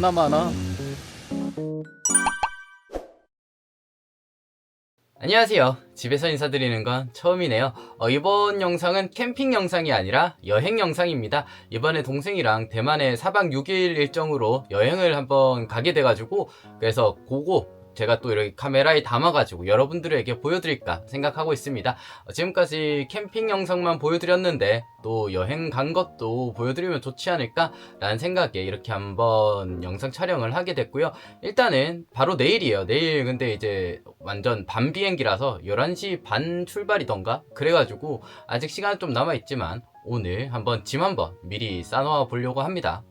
겁나 많아. 안녕하세요. 집에서 인사드리는 건 처음이네요. 어, 이번 영상은 캠핑 영상이 아니라 여행 영상입니다. 이번에 동생이랑 대만에 4박 6일 일정으로 여행을 한번 가게 돼가지고 그래서 그거 제가 또 이렇게 카메라에 담아가지고 여러분들에게 보여드릴까 생각하고 있습니다. 어, 지금까지 캠핑 영상만 보여드렸는데 또 여행 간 것도 보여드리면 좋지 않을까 라는 생각에 이렇게 한번 영상 촬영을 하게 됐고요. 일단은 바로 내일이에요. 내일 근데 이제 완전 밤 비행기라서 11시 반 출발이던가 그래가지고 아직 시간 좀 남아있지만 오늘 한번 짐 한번 미리 싸놓아 보려고 합니다.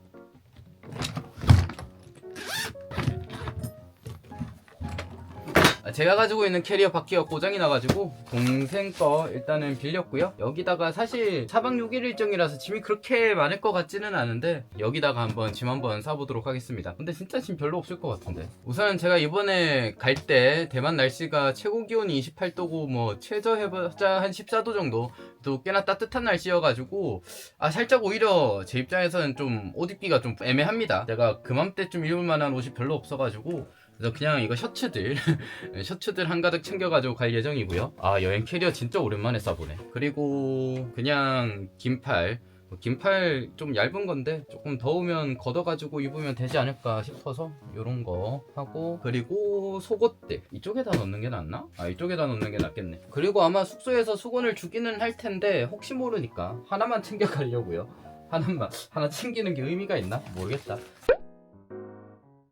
제가 가지고 있는 캐리어 바퀴가 고장이 나가지고 동생 거 일단은 빌렸고요. 여기다가 사실 4박 6일 일정이라서 짐이 그렇게 많을 것 같지는 않은데 여기다가 한번 짐 한번 싸보도록 하겠습니다. 근데 진짜 짐 별로 없을 것 같은데. 우선 제가 이번에 갈 때 대만 날씨가 최고 기온이 28도고 뭐 최저 해봤자 한 14도 정도. 또 꽤나 따뜻한 날씨여가지고 아 살짝 오히려 제 입장에서는 좀 옷 입기가 좀 애매합니다. 제가 그맘때쯤 입을 만한 옷이 별로 없어가지고 그래서 그냥 이거 셔츠들 셔츠들 한가득 챙겨가지고 갈 예정이고요. 아 여행 캐리어 진짜 오랜만에 싸보네. 그리고 그냥 긴팔 뭐 긴팔 좀 얇은 건데 조금 더우면 걷어가지고 입으면 되지 않을까 싶어서 이런 거 하고 그리고 속옷들 이쪽에다 넣는 게 낫나? 아 이쪽에다 넣는 게 낫겠네. 그리고 아마 숙소에서 수건을 주기는 할 텐데 혹시 모르니까 하나만 챙겨가려고요. 하나만 하나 챙기는 게 의미가 있나? 모르겠다.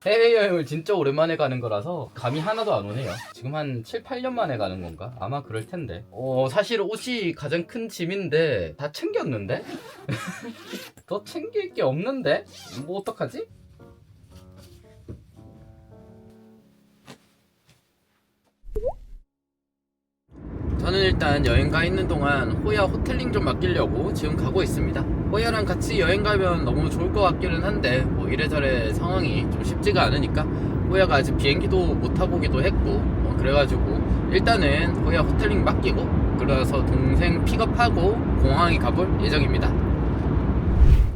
해외여행을 진짜 오랜만에 가는 거라서 감이 하나도 안 오네요. 지금 한 7, 8년 만에 가는 건가? 아마 그럴 텐데. 어, 사실 옷이 가장 큰 짐인데 다 챙겼는데? 더 챙길 게 없는데? 뭐 어떡하지? 저는 일단 여행 가 있는 동안 호야 호텔링 좀 맡기려고 지금 가고 있습니다. 호야랑 같이 여행 가면 너무 좋을 것 같기는 한데 뭐 이래저래 상황이 좀 쉽지가 않으니까 호야가 아직 비행기도 못 타보기도 했고 어, 그래가지고 일단은 호야 호텔링 맡기고 그래서 동생 픽업하고 공항에 가볼 예정입니다.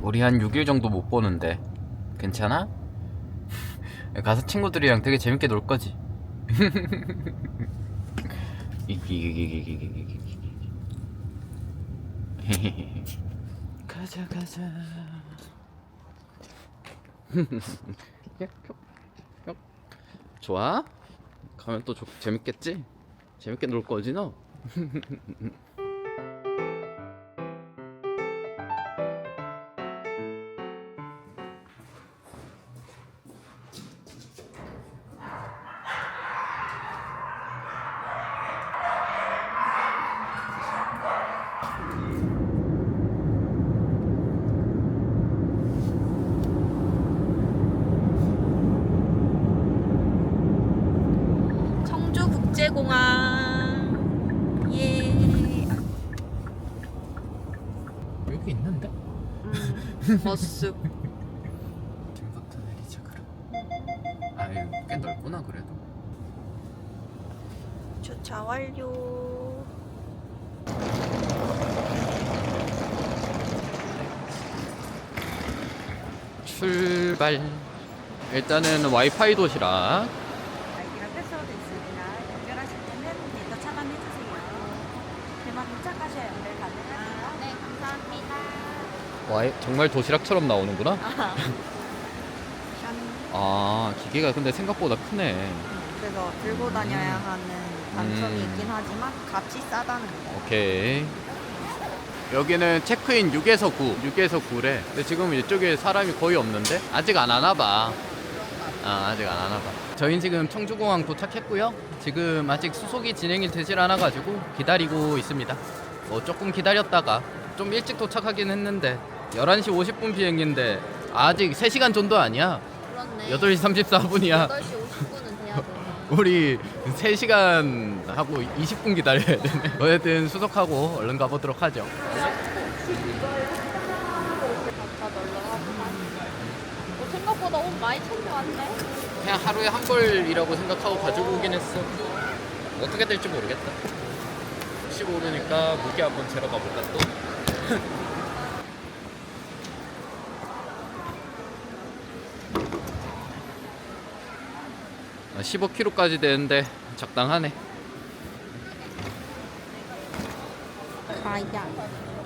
우리 한 6일 정도 못 보는데 괜찮아? 가서 친구들이랑 되게 재밌게 놀 거지. 가자 가자 좋아? 가면 또 좋- 재밌겠지? 재밌게 놀 거지 너? 주차 완료. 출발. 일단은 와이파이 도시락. 아이디가 패스워드 있습니다. 연결하실 때는 데이터 차단해주세요. 대만 도착하셔야 연결 가능하세요 네 감사합니다. 와이, 정말 도시락처럼 나오는구나? 짠아 기계가 근데 생각보다 크네. 그래서 들고 다녀야 하는 단점이 음. 있긴 하지만 값이 싸다는 거. 오케이. 여기는 체크인 6에서 9 6에서 9래. 근데 지금 이쪽에 사람이 거의 없는데? 아직 안 하나 봐. 아 아직 안 하나 봐. 저희는 지금 청주공항 도착했고요. 지금 아직 수속이 진행이 되질 않아가지고 기다리고 있습니다. 뭐 조금 기다렸다가 좀 일찍 도착하긴 했는데 11시 50분 비행인데 아직 3시간 정도 아니야? 그렇네. 8시 34분이야. 8시 50분은 돼야 돼. 우리 3시간 하고 20분 기다려야 되네. 어쨌든 수속하고 얼른 가보도록 하죠. 다 널널하구만. 어, 생각보다 옷 많이 챙겨왔네. 그냥 하루에 한 벌이라고 생각하고 가지고 오긴 했어. 어떻게 될지 모르겠다. 날씨 오르니까 무게 한번 재러 가볼까 또? 15kg까지 되는데 적당하네. 가양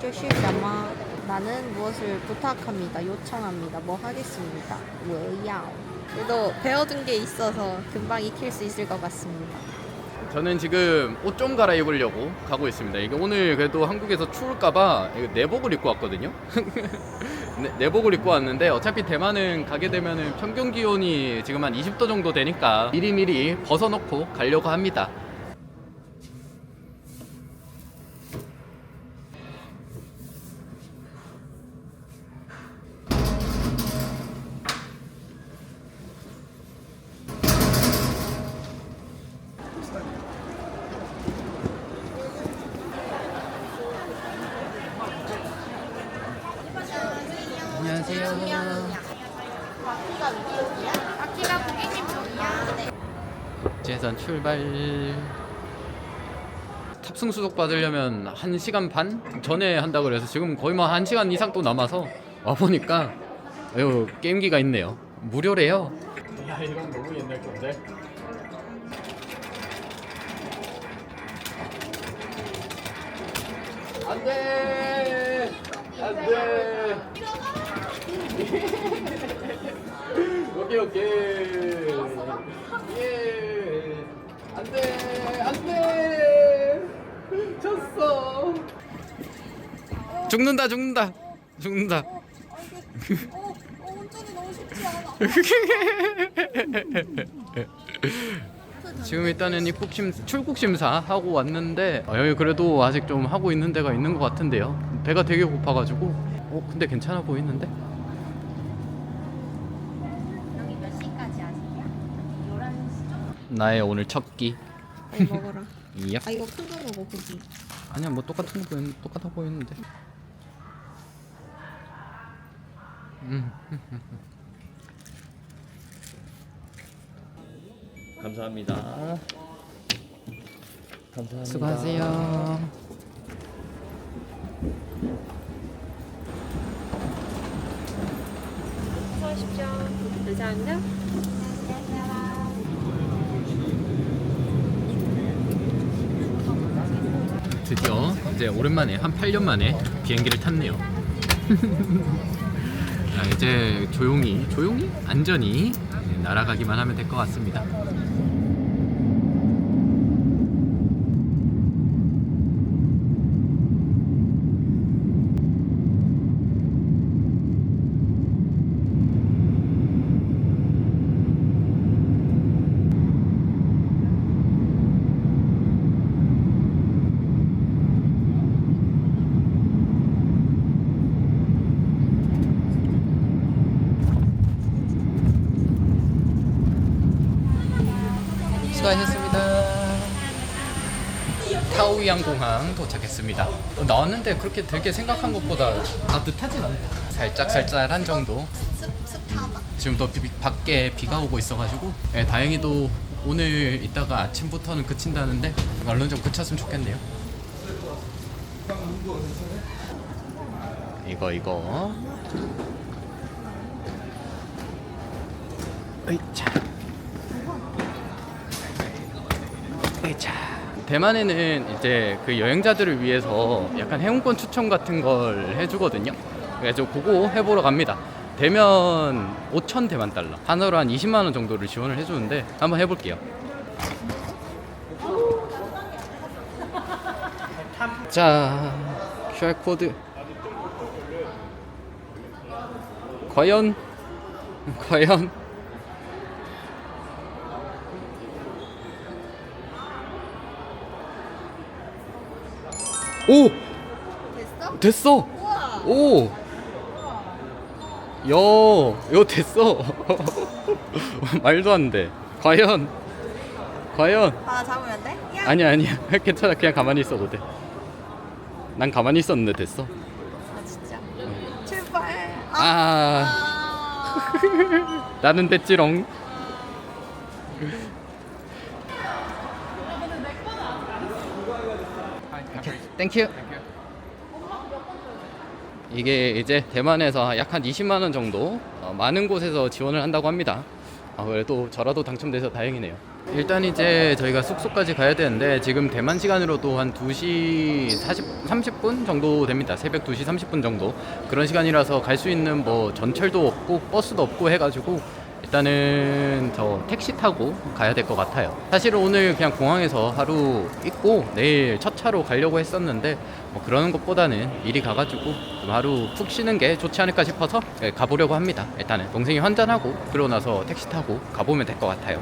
조시자마 나는 무엇을 부탁합니다. 요청합니다. 뭐 하겠습니다. 왜요? 그래도 배워둔 게 있어서 금방 익힐 수 있을 것 같습니다. 저는 지금 옷 좀 갈아입으려고 가고 있습니다. 이게 오늘 그래도 한국에서 추울까봐 내복을 입고 왔거든요. 네, 내복을 입고 왔는데 어차피 대만은 가게 되면은 평균 기온이 지금 한 20도 정도 되니까 미리미리 벗어놓고 가려고 합니다. 재산 출발. 탑승 수속 받으려면 1시간 반 전에 한다 그래서 지금 거의 뭐 1시간 이상 또 남아서 와 보니까 요 게임기가 있네요. 무료래요. 야, 이건 너무 옛날 건데. 안 돼. 안 돼. 오케이 오케이 예 안돼 안돼. 졌어. 죽는다 죽는다. 죽는다. 지금 일단은 입국 심 출국 심사 하고 왔는데 아, 여기 그래도 아직 좀 하고 있는 데가 있는 것 같은데요. 배가 되게 고파가지고. 어 근데 괜찮아 보이는데? 여기 몇 시까지 하세요? 11시 좀? 나의 오늘 첫 끼. 이거 먹어라. 이야. 아 이거 큰 거 먹어 그지? 아니야 뭐 똑같은 거 보이는 똑같아 보이는데. 음. 감사합니다. 감사합니다. 수고하세요. 수고하십시오. 감사합니다. 드디어 이제 오랜만에 한 8년 만에 비행기를 탔네요. 아, 이제 조용히 조용히 안전히 날아가기만 하면 될 것 같습니다. 타오이안 어, 나왔는데 그렇게 되게 생각한 것보다 따뜻하진 않다. 살짝 쌀쌀한 정도. 지금 또 비- 밖에 비가 오고 있어가지고 예, 다행히도 오늘 이따가 아침부터는 그친다는데 얼른 좀 그쳤으면 좋겠네요. 이거 이거. 으이차. 으이차. 대만에는 이제 그 여행자들을 위해서 약간 행운권 추천 같은 걸 해주거든요. 그래서 그거 해보러 갑니다. 대면 5천 대만 달러. 한화로 한 20만 원 정도를 지원을 해주는데 한번 해볼게요. 자, QR 코드. 과연, 과연. 오! 됐어? 됐어! 우와. 오! 여, 여 됐어. 말도 안 돼. 과연, 과연. 하나 잡으면 돼? 야. 아니야, 아니야. 괜찮아. 그냥 가만히 있어도 돼. 난 가만히 있었는데 됐어. 아 진짜. 출발. 아. 아, 아. 나는 됐지롱. 땡큐. 이게 이제 대만에서 약 한 20만 원 정도 어, 많은 곳에서 지원을 한다고 합니다. 아, 그래도 저라도 당첨돼서 다행이네요. 일단 이제 저희가 숙소까지 가야 되는데 지금 대만 시간으로도 한 2시 40, 30분 정도 됩니다. 새벽 2시 30분 정도 그런 시간이라서 갈 수 있는 뭐 전철도 없고 버스도 없고 해가지고 일단은 저 택시 타고 가야 될 것 같아요. 사실은 오늘 그냥 공항에서 하루 있고 내일 첫 차로 가려고 했었는데 뭐 그러는 것보다는 미리 가가지고 좀 하루 푹 쉬는 게 좋지 않을까 싶어서 예, 가보려고 합니다. 일단은 동생이 환전하고 그러고 나서 택시 타고 가보면 될 것 같아요.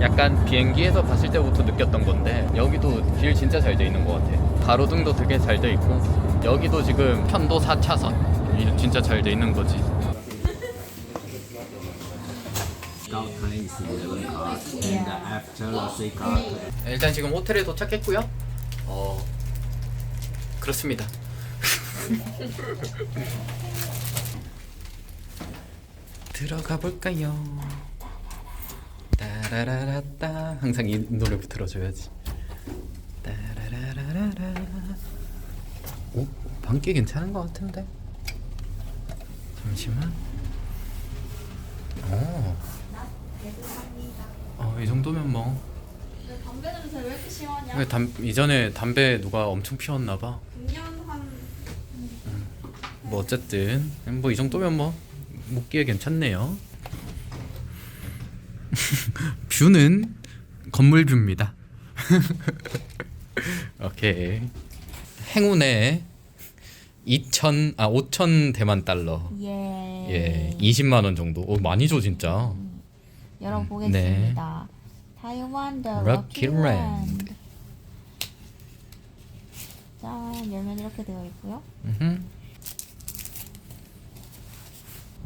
약간 비행기에서 봤을 때부터 느꼈던 건데 여기도 길 진짜 잘 돼 있는 것 같아. 가로등도 되게 잘 돼 있고 여기도 지금 편도 4차선 진짜 잘 돼 있는 거지. Scout Thai is 11 card and the after Rossi card 일단 지금 호텔에 도착했고요. 어 그렇습니다. 들어가 볼까요? 따라라라따 항상 이 노래부터 들어줘야지. 따라라라라라. 오 방귀 괜찮은 것 같은데. 잠시만. 어. 어, 이 정도면 뭐. 담배 냄새 왜 이렇게 심하냐? 왜 담, 이전에 담배 누가 엄청 피웠나 봐. 금년 한 뭐 어쨌든 뭐 이 정도면 뭐 먹기에 괜찮네요. 뷰는 건물 뷰입니다. 오케이. 행운의 2천 아 5천 대만 달러. 예. 예, 20만 원 정도. 오 많이 줘 진짜. 열어보겠습니다. 타이완 더 Lucky 럭키 Land. 랜드. 짠 열면 이렇게 되어 있고요. 음흠.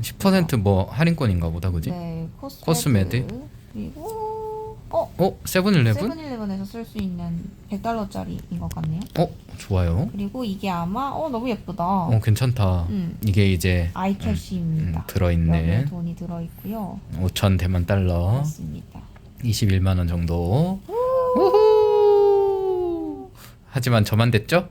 10%뭐 할인권인가 보다 그지? 네, 코스 코스메드. 그리고 어 어 세븐일레븐? 세븐일레븐에서 쓸 수 있는 100달러짜리인 것 같네요. 어 좋아요. 그리고 이게 아마 어 너무 예쁘다. 어 괜찮다. 음. 이게 이제 아이캐시입니다. 음, 들어있네. 여기에 돈이 들어 있고요. 5천 대만 달러, 맞습니다. 21만 원 정도. 우후. 하지만 저만 됐죠?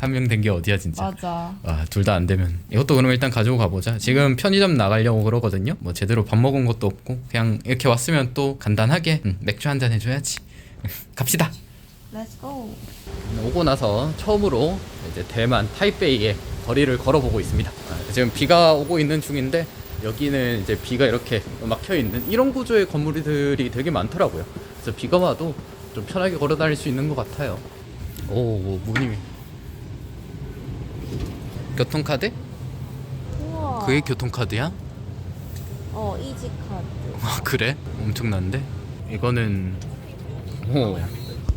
한 명 된 게 어디야 진짜. 맞아. 아, 둘 다 안 되면 이것도 그럼 일단 가지고 가보자. 지금 편의점 나가려고 그러거든요. 뭐 제대로 밥 먹은 것도 없고 그냥 이렇게 왔으면 또 간단하게 음, 맥주 한 잔 해줘야지. 갑시다. Let's go. 오고 나서 처음으로 이제 대만 타이베이의 거리를 걸어보고 있습니다. 아, 지금 비가 오고 있는 중인데 여기는 이제 비가 이렇게 막혀 있는 이런 구조의 건물들이 되게 많더라고요. 그래서 비가 와도 좀 편하게 걸어 다닐 수 있는 것 같아요. 오, 오 문이 교통카드? 우와. 그게 교통카드야? 어 이지카드. 아 그래? 엄청난데? 이거는 오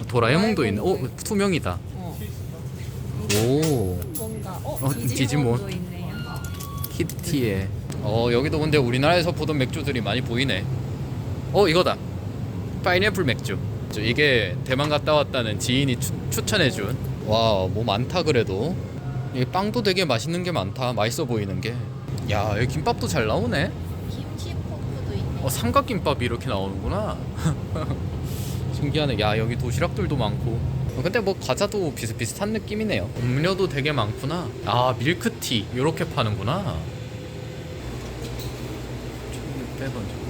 도라에몽도 있네. 오 투명이다. 어. 오 뭔가 어, 어, 디지몬. 있네요. 키티에. 어 여기도 근데 우리나라에서 보던 맥주들이 많이 보이네. 어 이거다. 파인애플 맥주. 저 이게 대만 갔다 왔다는 지인이 추, 추천해준. 와 뭐 많다 그래도. 이 빵도 되게 맛있는 게 많다. 맛있어 보이는 게. 야 여기 김밥도 잘 나오네. 김치 포크도 있네. 어 삼각김밥이 이렇게 나오는구나. 신기하네. 야 여기 도시락들도 많고. 어, 근데 뭐 과자도 비슷비슷한 느낌이네요. 음료도 되게 많구나. 아 밀크티 이렇게 파는구나. 1,600원 정도.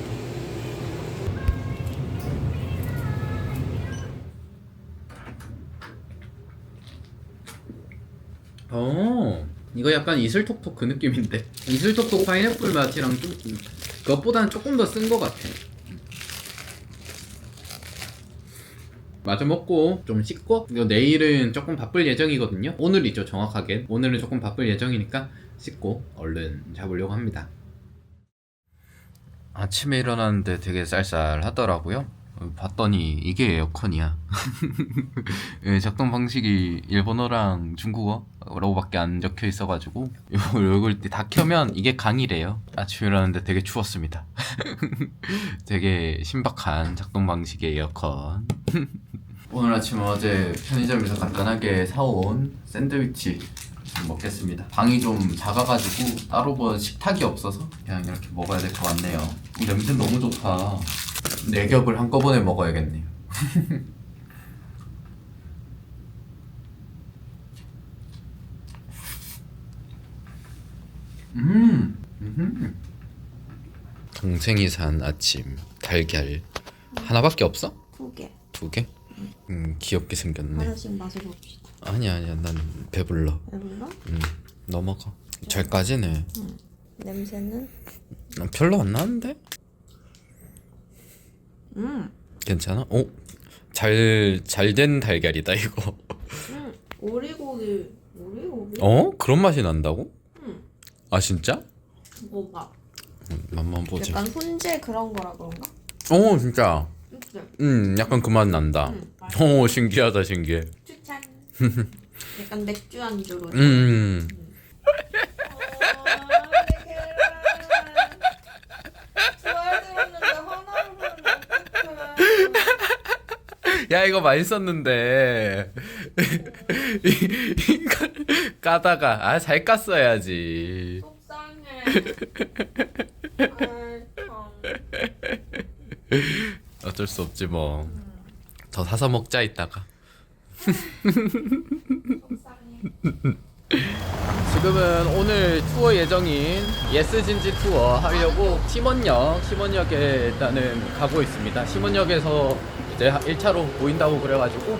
어 이거 약간 이슬톡톡 그 느낌인데. 이슬톡톡 파인애플 맛이랑 좀 그것보다는 조금 더 쓴 것 같아. 마저 먹고 좀 씻고. 내일은 조금 바쁠 예정이거든요. 오늘이죠 정확하게. 오늘은 조금 바쁠 예정이니까 씻고 얼른 잡으려고 합니다. 아침에 일어났는데 되게 쌀쌀하더라고요 봤더니 이게 에어컨이야 예, 작동 방식이 일본어랑 중국어라고밖에 안 적혀 있어가지고 이걸 다 켜면 이게 강이래요. 아침에 일어났는데 되게 추웠습니다. 되게 신박한 작동 방식의 에어컨. 오늘 아침 어제 편의점에서 간단하게 사온 샌드위치 좀 먹겠습니다. 방이 좀 작아가지고 따로 뭐 식탁이 없어서 그냥 이렇게 먹어야 될 것 같네요. 이 냄새 너무 좋다. 네 겹을 한꺼번에 먹어야겠네요. 음. 음. 동생이 산 아침 달걀 하나밖에 없어? 두 개. 두 개? 음 귀엽게 생겼네. 하나씩 맛을 봅시다. 아니야 아니야 난 배불러. 배불러? 음, 너 먹어. 잘까지네. 냄새는? 아, 별로 안 나는데? 음. 괜찮아? 오, 잘 잘 된 달걀이다 이거. 음. 오리고기. 오리고기? 어? 그런 맛이 난다고? 음. 아 진짜? 뭐가? 음, 맛만 보자. 약간 손질 그런 거라 그런가? 어 진짜. 그치? 음, 약간 그 맛 난다. 음. 오 신기하다 신기해. 약간 맥주 안주로. 음. 야 이거 맛있었는데 까다가 아 잘 깠어야지 속상해. 어쩔 수 없지 뭐 더 사서 먹자 이따가 지금은 오늘 투어 예정인 예스진지 투어 하려고 심원역 심원역에 일단은 가고 있습니다. 심원역에서 이제 1차로 보인다고 그래가지고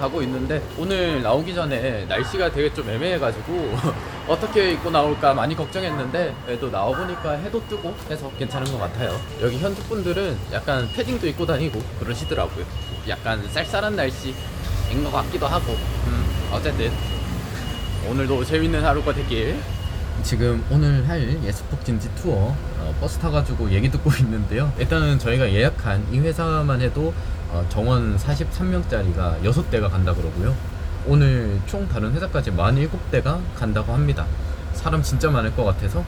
가고 있는데 오늘 나오기 전에 날씨가 되게 좀 애매해가지고 어떻게 입고 나올까 많이 걱정했는데 그래도 나와보니까 해도 뜨고 해서 괜찮은 것 같아요. 여기 현지 분들은 약간 패딩도 입고 다니고 그러시더라고요. 약간 쌀쌀한 날씨 인 것 같기도 하고. 음, 어쨌든 오늘도 재밌는 하루가 되길. 지금 오늘 할 예스폭진지 투어 어, 버스 타가지고 얘기 듣고 있는데요. 일단은 저희가 예약한 이 회사만 해도 어, 정원 43명짜리가 6대가 간다 그러고요. 오늘 총 다른 회사까지 47대가 간다고 합니다. 사람 진짜 많을 것 같아서.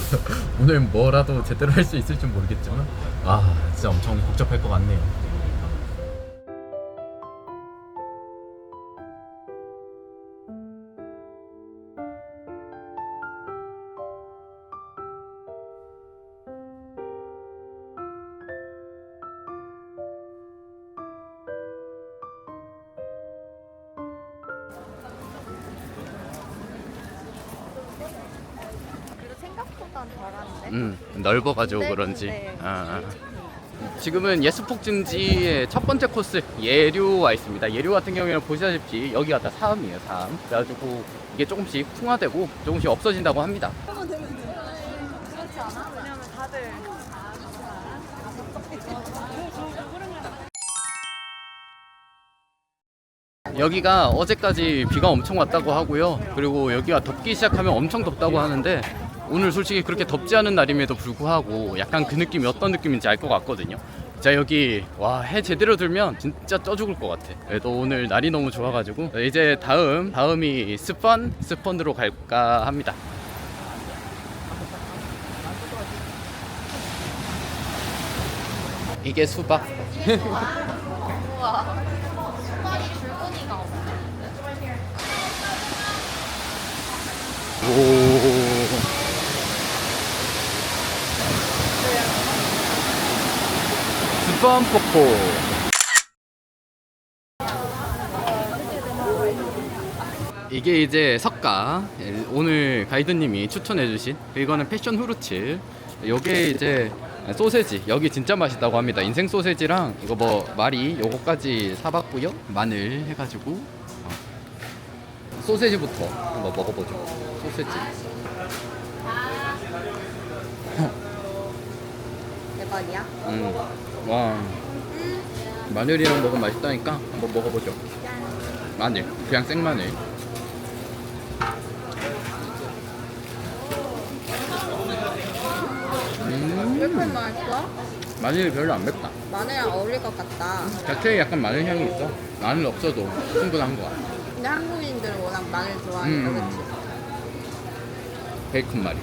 오늘 뭐라도 제대로 할 수 있을지 모르겠지만 아 진짜 엄청 복잡할 것 같네요 생각보다 덜한데. 음, 넓어가지고 네, 그런지. 네. 아, 아. 지금은 예수폭진지의 첫 번째 코스 예류 와 있습니다. 예류 같은 경우에는 보시다시피 여기가 다 사암이에요, 사암. 그래가지고 이게 조금씩 풍화되고 조금씩 없어진다고 합니다. 그렇지 않아? 왜냐면 다들 여기가 어제까지 비가 엄청 왔다고 하고요. 그리고 여기가 덥기 시작하면 엄청 덥다고 하는데 오늘 솔직히 그렇게 덥지 않은 날임에도 불구하고 약간 그 느낌이 어떤 느낌인지 알 것 같거든요. 자 여기 와 해 제대로 들면 진짜 쪄 죽을 것 같아. 그래도 오늘 날이 너무 좋아가지고 이제 다음 다음이 스펀 스펀으로 갈까 합니다. 이게 수박. 오. 포포. 이게 이제 석가 오늘 가이드님이 추천해주신 이거는 패션 후르츠 요게 이제 소세지 여기 진짜 맛있다고 합니다 인생 소세지랑 이거 뭐 마리 요거까지 사봤고요 마늘 해가지고 어. 소세지부터 한번 먹어보죠. 소세지. 대박이야. 음. 와. 마늘이랑 먹으면 맛있다니까 한번 먹어보죠. 마늘. 그냥 생마늘. 음. 왜 이렇게 맛있어? 마늘이 별로 안 맵다. 마늘이랑 어울릴 것 같다. 자체에 약간 마늘 향이 있어. 마늘 없어도 충분한 것 같아. 근데 한국인들은 워낙 마늘 좋아하니까 음. 그치? 베이컨 마리.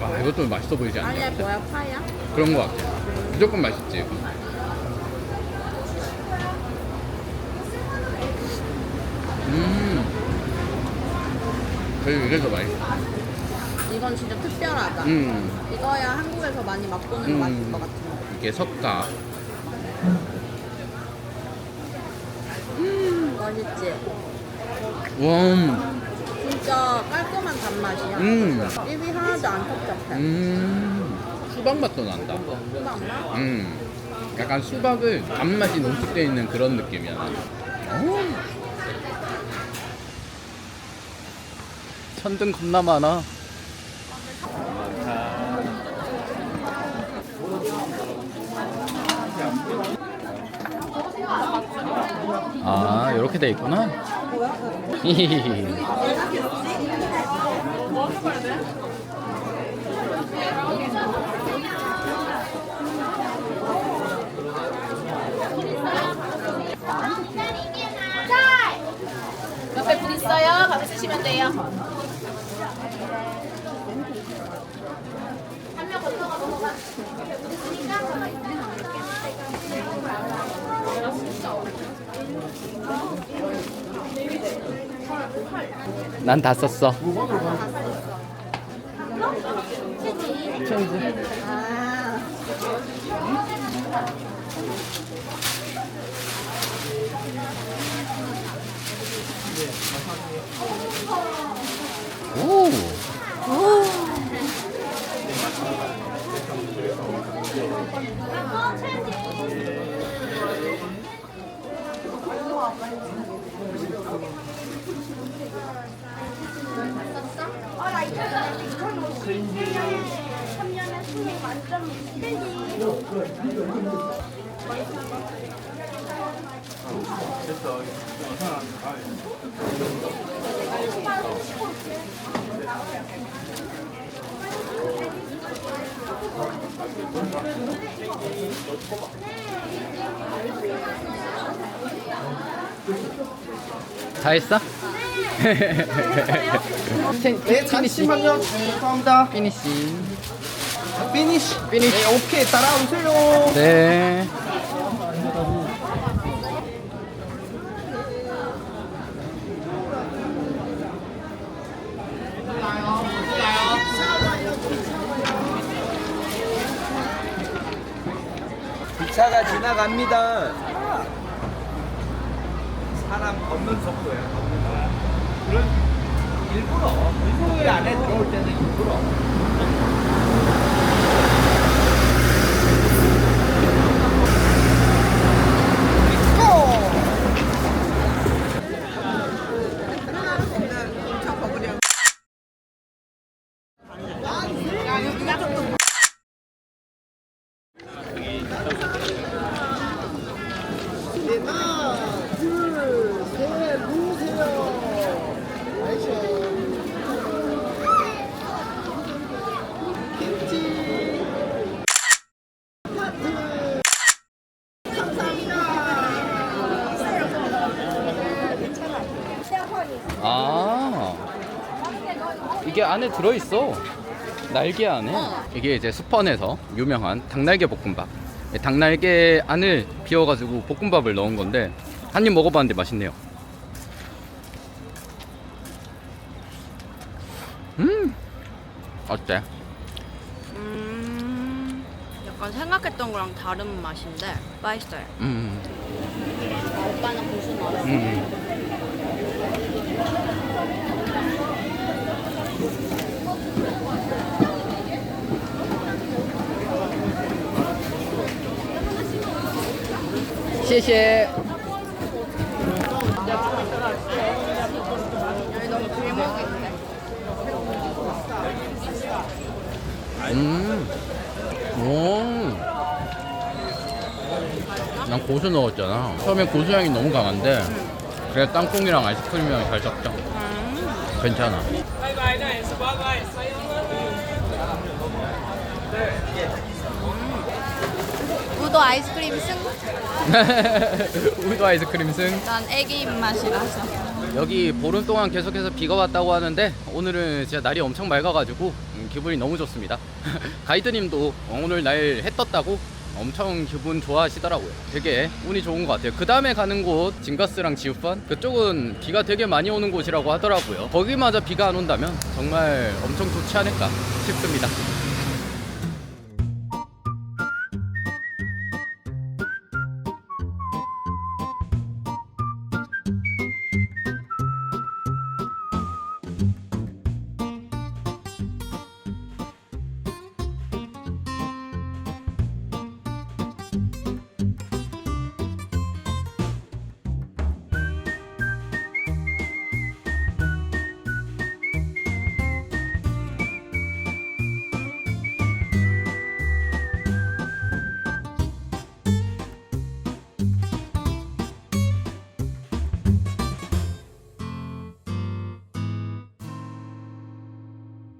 와 이것도 맛있어 보이지 않냐? 아니야? 뭐야 파야? 그런 것 같아. 무조건 맛있지. 음. 그리고 이게 더 맛있어. 이건 진짜 특별하다. 음. 이거야 한국에서 많이 맛보는 음. 맛인 것 같은 이게 석가. 맛있지? 와, 진짜 깔끔한 단맛이야. 음, 입이 하나도 안 텁텁해. 음, 수박 맛도 난다. 수박 맛? 음, 약간 수박을 단맛이 농축되어 있는 그런 느낌이야. 어. 천등 겁나 많아. 아, 이렇게 돼 있구나. 옆에 분 있어요. 가서 쓰시면 돼요. 난 다 썼어. 오. 다 했어? 네, 잠시만요. 죄송합니다. 피니시. 피니시. 피니시. 네, 오케이. 따라오세요. 네. 기차가 지나갑니다. 사람 없는 속도야. 그런 일부러 일부러 안에 들어올 때는 일부러. 아. 이게 안에 들어 있어. 날개 안에. 이게 이제 수펀에서 유명한 닭날개 볶음밥. 이 닭날개 안을 비워가지고 볶음밥을 넣은 건데 한 입 먹어봤는데 맛있네요. 음. 어때? 음, 약간 생각했던 거랑 다른 맛인데 맛있어요. 음. 오빠는 고수 넣었어. 음. 谢谢. 음. 오. 난 고수 넣었잖아. 처음에 고수 향이 너무 강한데, 그래 땅콩이랑 아이스크림이랑 잘 섞여. 괜찮아. 우도 아이스크림 승? 우도 아이스크림 승. 난 애기 입맛이라서. 여기 보름 동안 계속해서 비가 왔다고 하는데 오늘은 진짜 날이 엄청 맑아가지고 음, 기분이 너무 좋습니다. 가이드님도 오늘 날 해 떴다고 엄청 기분 좋아하시더라고요. 되게 운이 좋은 것 같아요. 그 다음에 가는 곳 진가스랑 지우펀 그쪽은 비가 되게 많이 오는 곳이라고 하더라고요. 거기마저 비가 안 온다면 정말 엄청 좋지 않을까 싶습니다.